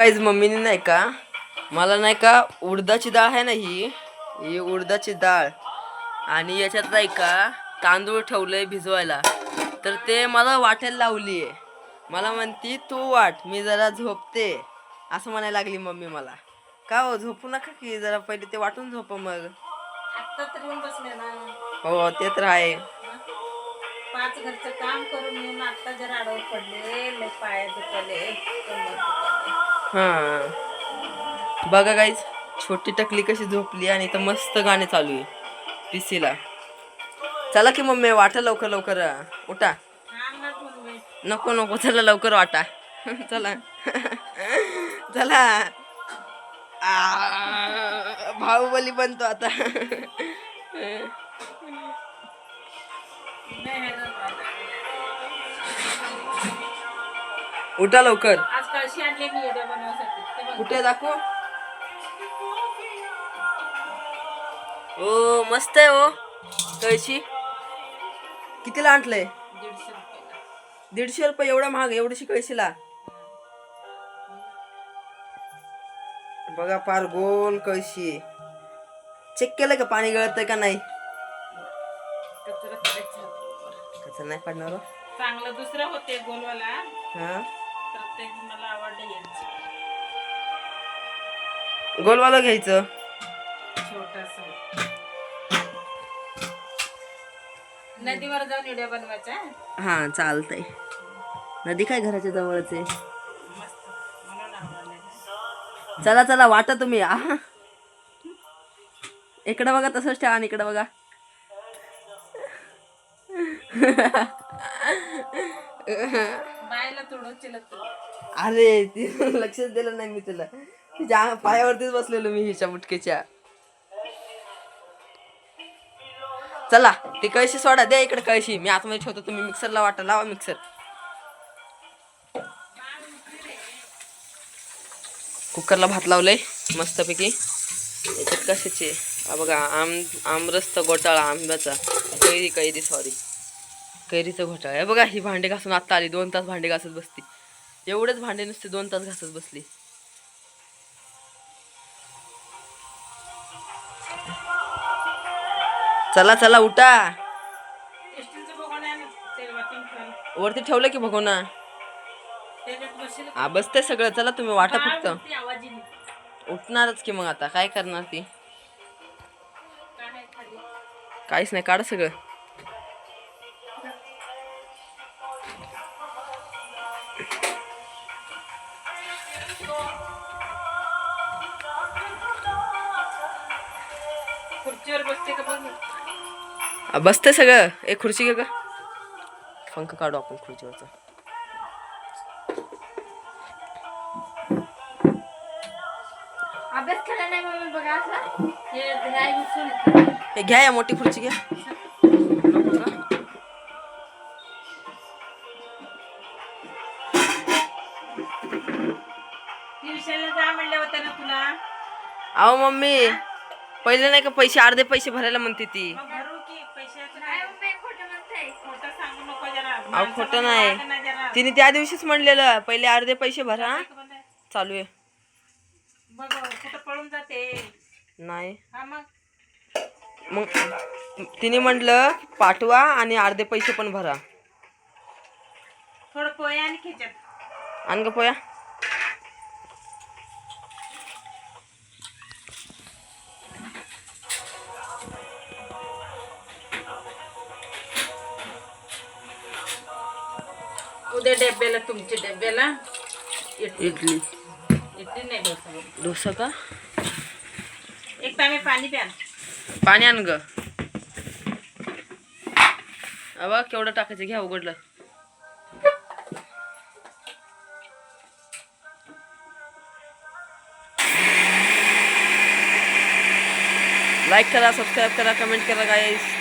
काहीच मम्मीने नाही का मला नाही का उडदाची डाळ आहे ना ही ही उडदाची डाळ. आणि याच्यात नाही का तांदूळ ठेवलंय भिजवायला. तर ते मला वाटायला लावली आहे मला म्हणती तू वाट मी जरा झोपते. असं म्हणायला लागली मम्मी मला. का हो झोपू नका की जरा पहिले ते वाटून झोप मग. हो ते तर आहे. पाच घरचं काम करून येऊन आत्ता जर आडवत पडले पाय दुखले. हा. बघा गाईज छोटी टकली कशी झोपली आणि तर मस्त गाणे चालू आहे. पी सीला चला की मम्मी वाटा लवकर लवकर. उठा. नको नको चला लवकर वाटा. चला. चला. भाऊबली बाहुबली बनतो आता. उठा लवकर. कुठे दाखव. ओ मस्त आहे हो. कळशी कितीला आणलंय? दीडशे रुपये. एवढा महाग एवढीशी कळशीला. बघा फार गोल कळशी. चेक केलं का पाणी गळतंय का नाही. कसं नाही पडणार हो? चांगलं दुसरं होते गोलवाला. हा? ते मला आवडलं गोलवाला घ्यायचं. नदीवर जाऊन व्हिडिओ बनवायचा हा चालतंय. नदी काय घराच्या जवळच आहे? चला चला वाटा तुम्ही. आहा. इकडं बघा तसंच ठेवा आणि इकडं बघा. अरे ती लक्षच दिलं नाही मी तुला. तिच्या पायावरतीच बसलेलो मी हिच्या मुटकेच्या. चला ती कळशी सोडा द्या इकडे कळशी. मी आतमध्ये ठेवतो तुम्ही मिक्सरला वाटा लावा मिक्सर. कुकरला भात लावलंय मस्तपैकी. याच्यात कशाचे? बघा आम आमरसचा घोटाळा आंब्याचा. कैरी कैरी सॉरी कैरीचं घोटाळा. बघा ही भांडे घासून आत्ता आली दोन तास भांडे घासत बसती. एवढेच भांडे नुसते दोन तास घासत बसली. चला चला उठा. वरती ठेवलं की बघू ना. हा बसते सगळं. चला तुम्ही वाटा फक्त. उठणारच की मग आता. काय करणार ती? काहीच नाही काढ सगळं. खुर्चीवर बसते का बघ. बसते सगळं. एक खुर्ची घे का पंख काढू आपण खुर्चीवरचा. अभ्यास केला नाही मम्मी बघा असं हे ध्याय उचलून हे घ्या या मोठी खुर्ची घ्या. नको का? ट्युशनला जा म्हणले होते ना तुला. अहो मम्मी. पहिले नाही का पैसे अर्धे पैसे भरायला म्हणते ती. मग अहो खोटं नाही. तिने त्या दिवशीच म्हणलेलं पहिले अर्धे पैसे भरा. चालू आहे. बघ कुठं पळून जाते? नाही. हा मग? तिने म्हटलं पाठवा आणि अर्धे पैसे पण भरा. थोडं पोहे आणि खिचत आण ग पोया उद्या डब्याला तुमच्या डब्याला. इडली. इडली. नाही डोसा. डोसा का? एक टाइम पाणी प्या पाणी आण ग. अबा केवढं टाकायचं घ्या उघडलं. लाईक करा सबस्क्राईब करा कमेंट करा गाईस